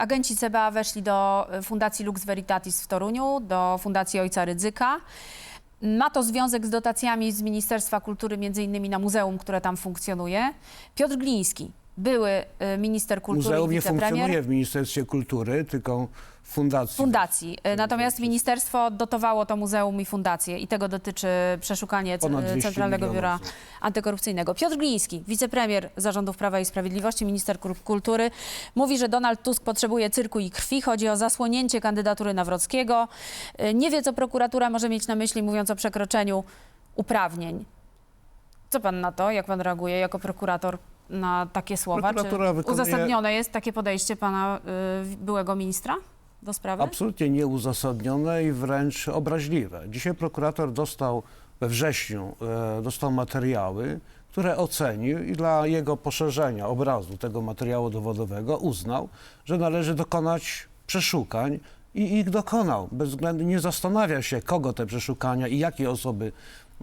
Agenci CBA weszli do y, Fundacji Lux Veritatis w Toruniu, do Fundacji Ojca Rydzyka. Ma to związek z dotacjami z Ministerstwa Kultury, między innymi na muzeum, które tam funkcjonuje. Piotr Gliński, były y, minister kultury Muzeum i nie wicepremier. funkcjonuje w Ministerstwie Kultury, tylko fundacji. Fundacji. Y, Natomiast ministerstwo dotowało to muzeum i fundację i tego dotyczy przeszukanie c- Ponad 200 Centralnego Biura. Antykorupcyjnego. Piotr Gliński, wicepremier zarządów Prawa i Sprawiedliwości, minister kul- kultury, mówi, że Donald Tusk potrzebuje cyrku i krwi. Chodzi o zasłonięcie kandydatury Nawrockiego. Y, Nie wie, co prokuratura może mieć na myśli, mówiąc o przekroczeniu uprawnień. Co pan na to? Jak pan reaguje jako prokurator na takie słowa? Czy Prokuratura wykonuje- uzasadnione jest takie podejście pana y, byłego ministra do sprawy? Absolutnie nieuzasadnione i wręcz obraźliwe. Dzisiaj prokurator dostał we wrześniu e, dostał materiały, które ocenił i dla jego poszerzenia obrazu tego materiału dowodowego uznał, że należy dokonać przeszukań i ich dokonał. Bez względu nie zastanawia się, kogo te przeszukania i jakie osoby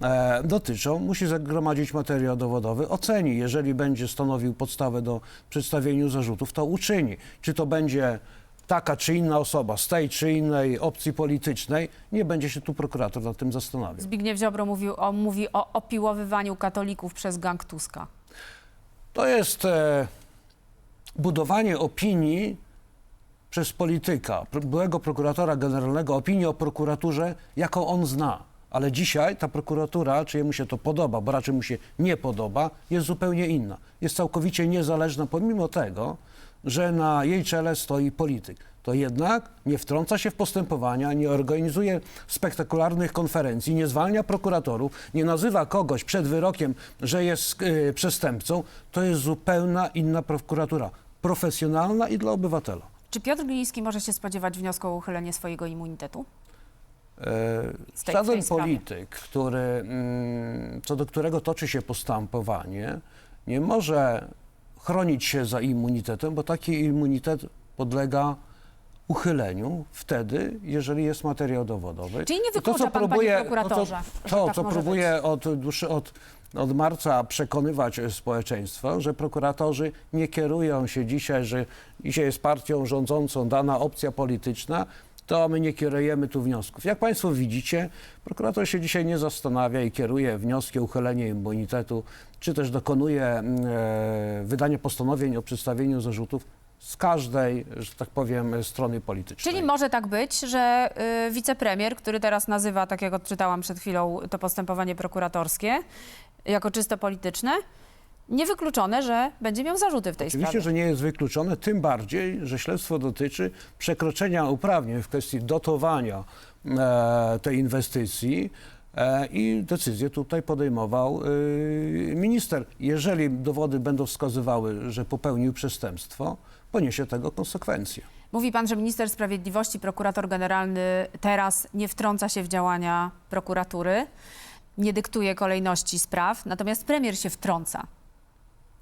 e, dotyczą. Musi zagromadzić materiał dowodowy, oceni. Jeżeli będzie stanowił podstawę do przedstawienia zarzutów, to uczyni. Czy to będzie taka czy inna osoba z tej czy innej opcji politycznej, nie będzie się tu prokurator nad tym zastanawiał. Zbigniew Ziobro mówił o, mówi o opiłowywaniu katolików przez gang Tuska. To jest e, budowanie opinii przez polityka, byłego prokuratora generalnego, opinii o prokuraturze, jaką on zna. Ale dzisiaj ta prokuratura, czy jemu się to podoba, bo raczej mu się nie podoba, jest zupełnie inna. Jest całkowicie niezależna, pomimo tego, że na jej czele stoi polityk. To jednak nie wtrąca się w postępowania, nie organizuje spektakularnych konferencji, nie zwalnia prokuratorów, nie nazywa kogoś przed wyrokiem, że jest e, przestępcą. To jest zupełna inna prokuratura. Profesjonalna i dla obywatela. Czy Piotr Gliński może się spodziewać wniosku o uchylenie swojego immunitetu? Tej- Żaden tej polityk, który, mm, co do którego toczy się postępowanie, nie może chronić się za immunitetem, bo taki immunitet podlega uchyleniu wtedy, jeżeli jest materiał dowodowy. Czyli nie I to, wyklucza pan, panie prokuratorze, To, to, tak co próbuje od, dłuższy, od, od marca przekonywać e, społeczeństwo, że prokuratorzy nie kierują się dzisiaj, że dzisiaj jest partią rządzącą dana opcja polityczna, to my nie kierujemy tu wniosków. Jak Państwo widzicie, prokurator się dzisiaj nie zastanawia i kieruje wnioski o uchylenie immunitetu, czy też dokonuje mm, e, wydania postanowień o przedstawieniu zarzutów z każdej, że tak powiem, strony politycznej. Czyli może tak być, że y, wicepremier, który teraz nazywa, tak jak odczytałam przed chwilą, to postępowanie prokuratorskie jako czysto polityczne, niewykluczone, że będzie miał zarzuty w tej Oczywiście, sprawie. że nie jest wykluczone, tym bardziej, że śledztwo dotyczy przekroczenia uprawnień w kwestii dotowania e, tej inwestycji e, i decyzję tutaj podejmował e, minister. Jeżeli dowody będą wskazywały, że popełnił przestępstwo, poniesie tego konsekwencje. Mówi pan, że minister sprawiedliwości, prokurator generalny teraz nie wtrąca się w działania prokuratury, nie dyktuje kolejności spraw, natomiast premier się wtrąca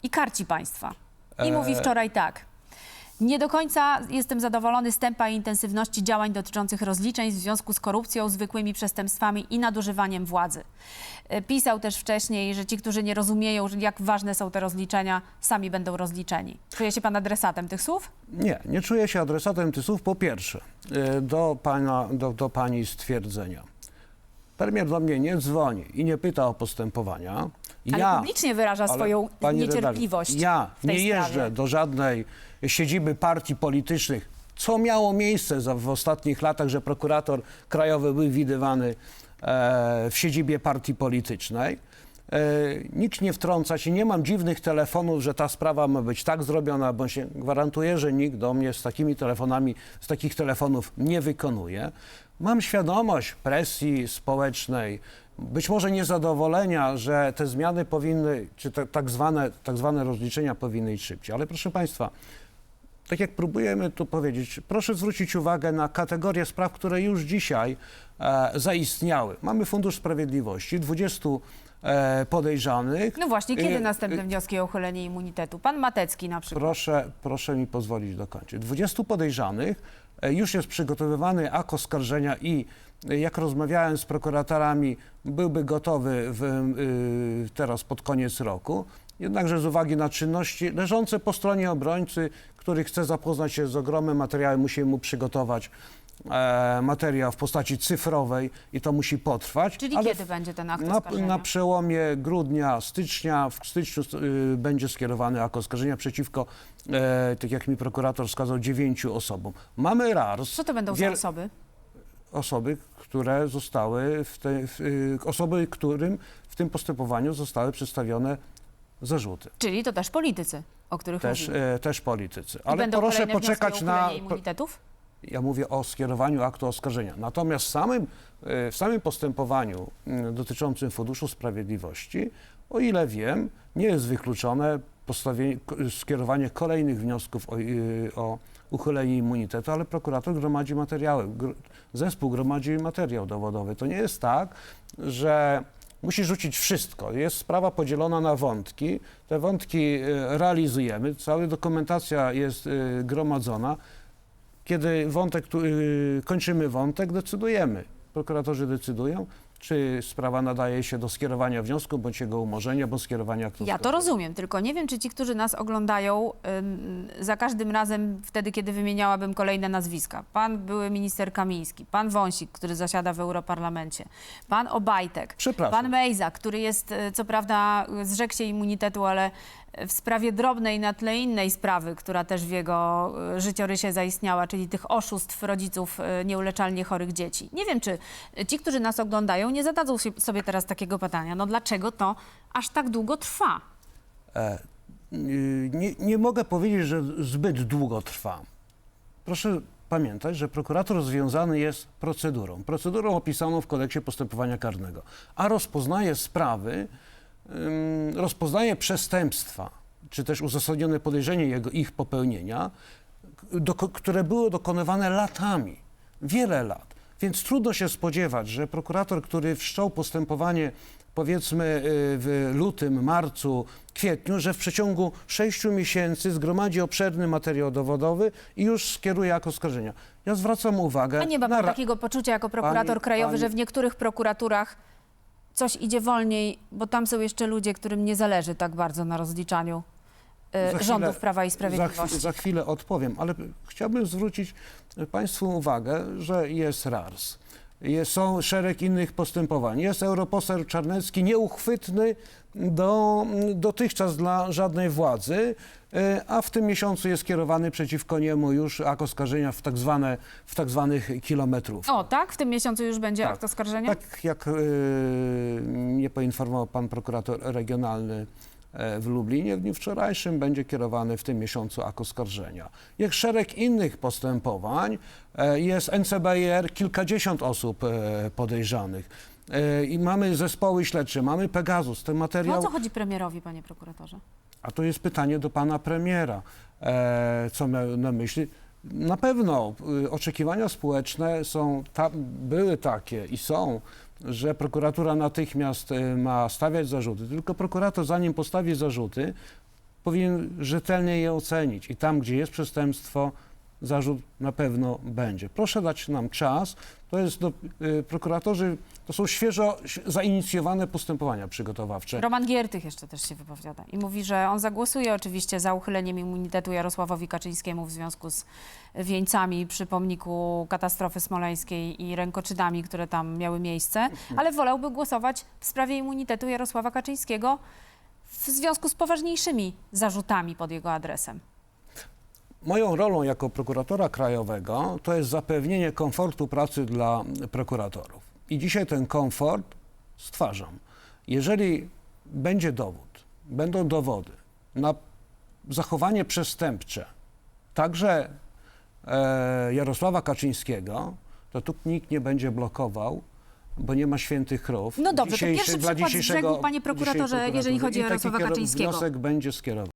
i karci państwa. I E, mówi wczoraj tak. Nie do końca jestem zadowolony z tempa i intensywności działań dotyczących rozliczeń w związku z korupcją, zwykłymi przestępstwami i nadużywaniem władzy. E, Pisał też wcześniej, że ci, którzy nie rozumieją, że jak ważne są te rozliczenia, sami będą rozliczeni. Czuje się pan adresatem tych słów? Nie, nie czuję się adresatem tych słów. Po pierwsze, e, do, pana, do, do pani stwierdzenia. Premier do mnie nie dzwoni i nie pyta o postępowania. Ale publicznie wyraża Ale, swoją pani niecierpliwość. redaktor, Ja w tej nie jeżdżę sprawie. do żadnej siedziby partii politycznych, co miało miejsce za, w ostatnich latach, że prokurator krajowy był widywany e, w siedzibie partii politycznej. E, nikt nie wtrąca się, nie mam dziwnych telefonów, że ta sprawa ma być tak zrobiona, bo się gwarantuję, że nikt do mnie z takimi telefonami, z takich telefonów nie wykonuje. Mam świadomość presji społecznej, być może niezadowolenia, że te zmiany powinny, czy te tak, zwane, tak zwane rozliczenia powinny iść szybciej. Ale proszę Państwa, tak jak próbujemy tu powiedzieć, proszę zwrócić uwagę na kategorie spraw, które już dzisiaj e, zaistniały. Mamy Fundusz Sprawiedliwości, 20 e, podejrzanych. No właśnie, kiedy E, następne wnioski o uchylenie immunitetu? Pan Matecki na przykład. Proszę, proszę mi pozwolić dokończyć. 20 podejrzanych e, już jest przygotowywany akt oskarżenia i e, jak rozmawiałem z prokuratorami, byłby gotowy w, y, teraz pod koniec roku. Jednakże z uwagi na czynności leżące po stronie obrońcy, który chce zapoznać się z ogromnym materiałem, musimy mu przygotować e, materiał w postaci cyfrowej i to musi potrwać. Czyli ale kiedy będzie ten akt na, oskarżenia? na przełomie grudnia, stycznia, w styczniu y, będzie skierowany akt oskarżenia przeciwko, e, tak jak mi prokurator wskazał, dziewięciu osobom. Mamy RARS, Co to będą za wiel- osoby? osoby, które zostały, w te, w, y, osoby, którym w tym postępowaniu zostały przedstawione zarzuty. Czyli to też politycy, o których Też, mówimy. e, też politycy. I Ale będą proszę kolejne wnioski poczekać o na. uchylenie immunitetów? Ja mówię o skierowaniu aktu oskarżenia. Natomiast w samym, e, w samym postępowaniu mm, dotyczącym Funduszu Sprawiedliwości, o ile wiem, nie jest wykluczone skierowanie kolejnych wniosków o, o uchylenie immunitetu, ale prokurator gromadzi materiały. Zespół gromadzi materiał dowodowy. To nie jest tak, że musi rzucić wszystko. Jest sprawa podzielona na wątki. Te wątki y, realizujemy. Cała dokumentacja jest y, gromadzona. Kiedy wątek, y, kończymy wątek, decydujemy. Prokuratorzy decydują, czy sprawa nadaje się do skierowania wniosku, bądź jego umorzenia, bądź skierowania aktu Ja to rozumiem, tylko nie wiem, czy ci, którzy nas oglądają, za każdym razem, wtedy, kiedy wymieniałabym kolejne nazwiska. Pan były minister Kamiński, pan Wąsik, który zasiada w Europarlamencie, pan Obajtek, pan Mejza, który jest, y, co prawda, zrzekł się immunitetu, ale w sprawie drobnej na tle innej sprawy, która też w jego y, życiorysie zaistniała, czyli tych oszustw rodziców nieuleczalnie chorych dzieci. Nie wiem, czy ci, którzy nas oglądają, nie zadadzą sobie teraz takiego pytania, no dlaczego to aż tak długo trwa? E, nie, nie mogę powiedzieć, że zbyt długo trwa. Proszę pamiętać, że prokurator związany jest procedurą. Procedurą opisaną w kodeksie postępowania karnego, a rozpoznaje sprawy, rozpoznaje przestępstwa, czy też uzasadnione podejrzenie jego, ich popełnienia, do, które były dokonywane latami, wiele lat. Więc trudno się spodziewać, że prokurator, który wszczął postępowanie powiedzmy y, w lutym, marcu, kwietniu, że w przeciągu sześciu miesięcy zgromadzi obszerny materiał dowodowy i już skieruje akt oskarżenia. Ja zwracam uwagę A nie ma na pan ra- takiego poczucia jako prokurator Pani- krajowy, pani- że w niektórych prokuraturach coś idzie wolniej, bo tam są jeszcze ludzie, którym nie zależy tak bardzo na rozliczaniu e, Za chwilę- rządów Prawa i Za, Sprawiedliwości. chwi- za chwilę odpowiem, ale chciałbym zwrócić Państwu uwagę, że jest RARS. Jest, są szereg innych postępowań. Jest europoseł Czarnecki nieuchwytny do, dotychczas dla żadnej władzy, e, a w tym miesiącu jest kierowany przeciwko niemu już akt oskarżenia w tak, zwane, w tak zwanych kilometrów. O, tak? W tym miesiącu już będzie Tak. akt oskarżenia? Tak jak e, mnie poinformował pan prokurator regionalny e, w Lublinie, w dniu wczorajszym będzie kierowany w tym miesiącu akt oskarżenia. Jak szereg innych postępowań, e, jest NCBR, kilkadziesiąt osób e, podejrzanych. E, I mamy zespoły śledcze, mamy Pegasus, ten No o materiał... co chodzi premierowi, panie prokuratorze? A to jest pytanie do pana premiera. E, co miał na myśli? Na pewno y, oczekiwania społeczne są ta, były takie i są, że prokuratura natychmiast y, ma stawiać zarzuty. Tylko prokurator, zanim postawi zarzuty, powinien rzetelnie je ocenić. I tam, gdzie jest przestępstwo, zarzut na pewno będzie. Proszę dać nam czas. To jest do, y, prokuratorzy, to są świeżo zainicjowane postępowania przygotowawcze. Roman Giertych jeszcze też się wypowiada i mówi, że on zagłosuje oczywiście za uchyleniem immunitetu Jarosławowi Kaczyńskiemu w związku z wieńcami przy pomniku katastrofy smoleńskiej i rękoczynami, które tam miały miejsce, Mhm. ale wolałby głosować w sprawie immunitetu Jarosława Kaczyńskiego w związku z poważniejszymi zarzutami pod jego adresem. Moją rolą jako prokuratora krajowego to jest zapewnienie komfortu pracy dla prokuratorów. I dzisiaj ten komfort stwarzam. Jeżeli będzie dowód, będą dowody na zachowanie przestępcze, także e, Jarosława Kaczyńskiego, to tu nikt nie będzie blokował, bo nie ma świętych krów. No dobrze, to Dzisiejszy- pierwszy przykład z brzegu, panie prokuratorze, jeżeli chodzi o Jarosława Kaczyńskiego. Wniosek będzie skierowany.